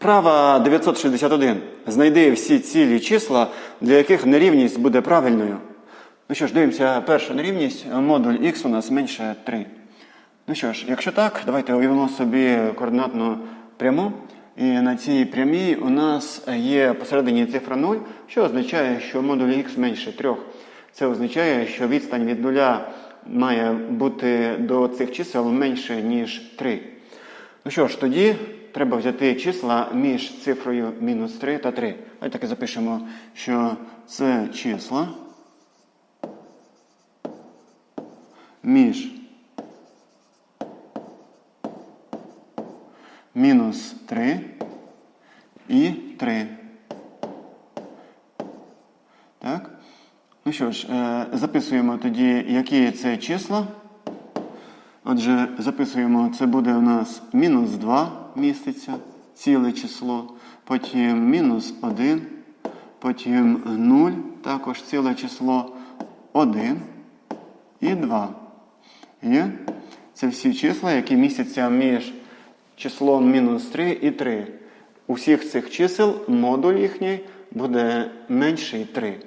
Вправа 961. Знайди всі цілі числа, для яких нерівність буде правильною. Ну що ж, дивимося першу нерівність. Модуль х у нас менше 3. Ну що ж, якщо так, давайте уявимо собі координатну пряму. І на цій прямій у нас є посередині цифра 0, що означає, що модуль х менше 3. Це означає, що відстань від нуля має бути до цих чисел менше, ніж 3. Ну що ж, тоді треба взяти числа між цифрою мінус 3 та 3. Давайте так і запишемо, що це числа між мінус 3 і 3. Так? Ну що ж, е, записуємо тоді, які це числа. Отже, записуємо, це буде у нас мінус 2 міститься, ціле число, потім мінус 1, потім 0, також ціле число 1 і 2. Є? Це всі числа, які містяться між числом мінус 3 і 3. У всіх цих чисел модуль їхній буде менший 3.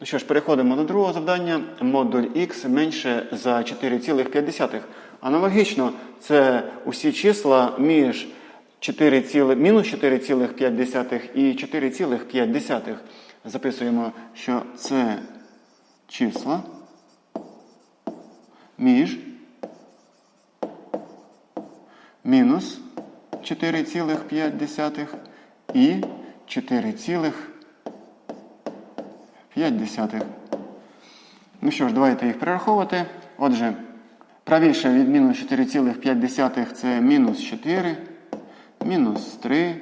Ну що ж, переходимо до другого завдання. Модуль х менше за 4,5. Аналогічно, це усі числа між 4, мінус 4,5 і 4,5. Записуємо, що це числа між мінус 4,5 і 4,5. Ну що ж, давайте їх перераховувати. Отже, правіше від мінус 4,5 це мінус 4, мінус 3,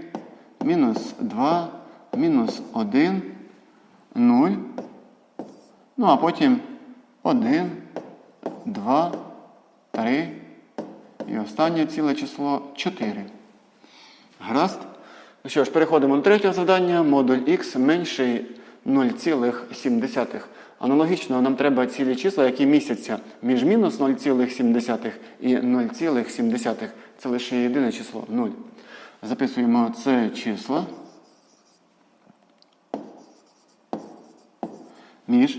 мінус 2, мінус 1, 0. Ну, а потім 1, 2, 3. І останнє ціле число 4. Гаразд? Ну що ж, переходимо до третього завдання. Модуль х менший 0,7. Аналогічно нам треба цілі числа, які містяться між мінус 0,7 і 0,7. Це лише єдине число 0. Записуємо це числа. Між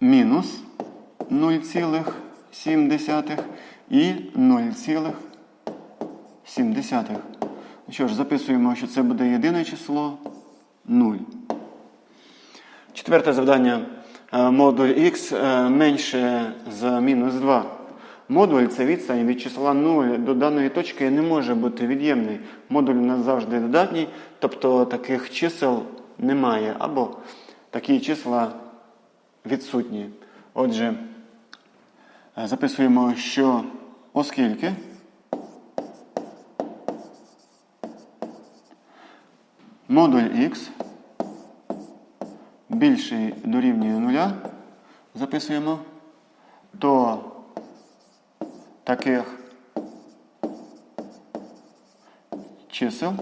мінус 0,7 і 0,7. Що ж, записуємо, що це буде єдине число 0. Четверте завдання. Е, Модуль х е, менше за мінус 2. Модуль це відстань від числа 0 до даної точки не може бути від'ємний. Модуль у нас завжди додатній, тобто таких чисел немає, або такі числа відсутні. Отже, е, записуємо, що оскільки модуль х більший дорівнює нуля, записуємо, то таких чисел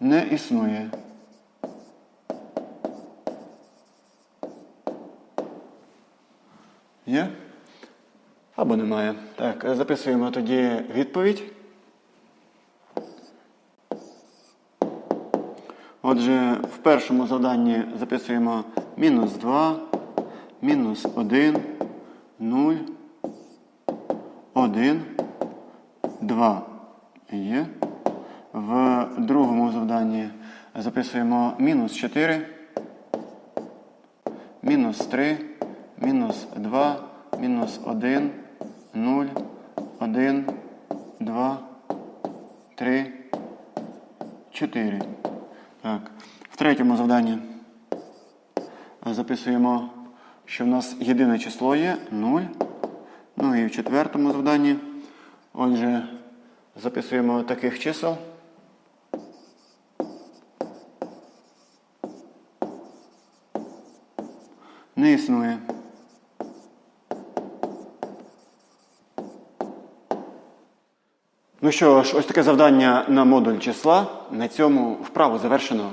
не існує. Є? Або немає. Так, записуємо тоді відповідь. Отже, в першому завданні записуємо мінус 2, мінус 1, 0, 1, 2. Є. В другому завданні записуємо мінус 4, мінус 3, мінус 2, мінус 1, 0, 1, 2, 3, 4. Так. В третьому завданні записуємо, що в нас єдине число є 0. Ну і в четвертому завданні, отже, записуємо таких чисел. Не існує. Ну що ж, ось таке завдання на модуль числа. На цьому вправу завершено.